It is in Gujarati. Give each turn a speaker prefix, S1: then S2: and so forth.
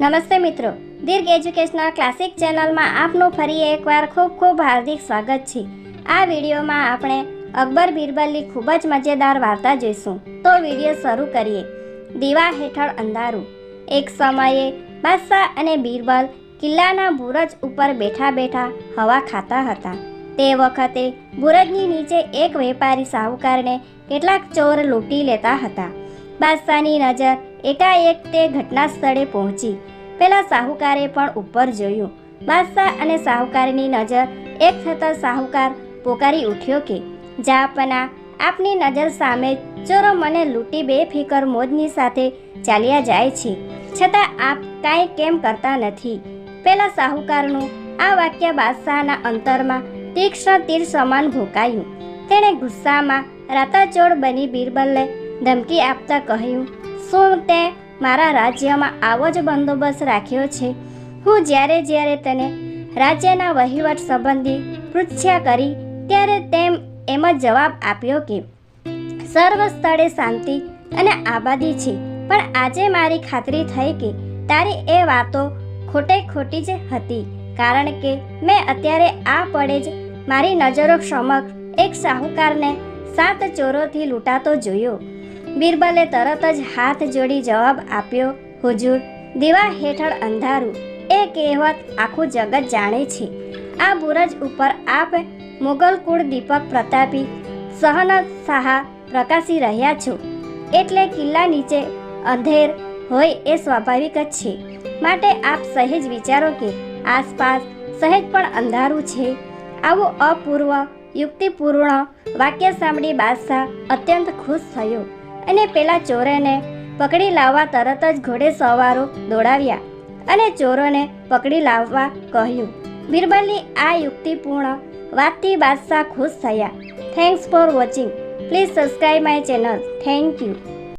S1: નમસ્તે મિત્રો. દીર્ઘ એજ્યુકેશનલ ક્લાસિક ચેનલમાં આપનું ફરી એકવાર ખૂબ ખૂબ હાર્દિક સ્વાગત છે. આ વિડીયોમાં આપણે અકબર બિરબલની ખૂબ જ મજેદાર વાર્તા જોઈશું. તો વીડિયો શરૂ કરીએ. દીવા હેઠળ અંધારું. એક સમયે બાદશાહ અને બિરબલ કિલ્લાના બુરજ ઉપર બેઠા બેઠા હવા ખાતા હતા. તે વખતે બુરજની નીચે એક વેપારી સાહુકારને કેટલાક ચોર લૂંટી લેતા હતા. બાદશાહની નજર એકાએક તે ઘટના સ્થળે પહોંચી. પેલા સાહુકારે પણ ઉપર જોયું. બાદશાહ અને સાહુકારની નજર એક થતાં સાહુકાર પોકારી ઉઠ્યો કે જાપના આપની નજર સામે ચોરો મને લૂંટી બેફિકર મોજની સાથે ચાલ્યા જાય છે. છતાં આપ કાંઈ કેમ કરતા નથી? પેલા સાહુકારનું આ વાક્ય બાદશાહના અંતરમાં તીક્ષ્ણ તીર સમાન ભોકાયું. તેણે ગુસ્સામાં રાતાચોળ બની બિરબલને ધમકી આપતા કહ્યું શું તે મારા રાજ્યમાં આવો જ બંદોબસ્ત રાખ્યો છે. હું જ્યારે જ્યારે તને રાજ્યના વહીવટ સંબંધી પૃચ્છા કરી ત્યારે તેમ એમ જ જવાબ આપ્યો કે, સર્વ સ્થળે શાંતિ અને આબાદી છે, પણ આજે મારી ખાતરી થઈ કે તારી એ વાતો ખોટે ખોટી જ હતી, કારણ કે મેં અત્યારે આ પડે જ મારી નજરો સમક્ષ એક સાહુકારને સાત ચોરોથી લૂંટાતો જોયો. બિરબલે તરત જ હાથ જોડી જવાબ આપ્યો, હુજુર, દીવા હેઠળ અંધારું. એ કહેવત આખું જગત જાણે છે. આ બુરજ ઉપર આપ મુગલ કુળ દીપક પ્રતાપી, સહનદ સાહા પ્રકાશી રહ્યા છો. એટલે કિલ્લા નીચે અંધેર હોય એ સ્વાભાવિક જ છે. માટે આપ સહેજ વિચારો કે આસપાસ સહેજ પણ અંધારું છે. આવું અપૂર્વ, યુક્તિપૂર્ણ વાક્ય સાંભળી બાદશાહ અત્યંત ખુશ થયો. અને પેલા ચોરેને પકડી લાવવા તરત જ ઘોડે સવારો દોડાવ્યા અને ચોરોને પકડી લાવવા કહ્યું, બિરબલની આ યુક્તિપૂર્ણ વાતથી બાદશાહ ખુશ થયા. Thanks for watching please subscribe my channel thank you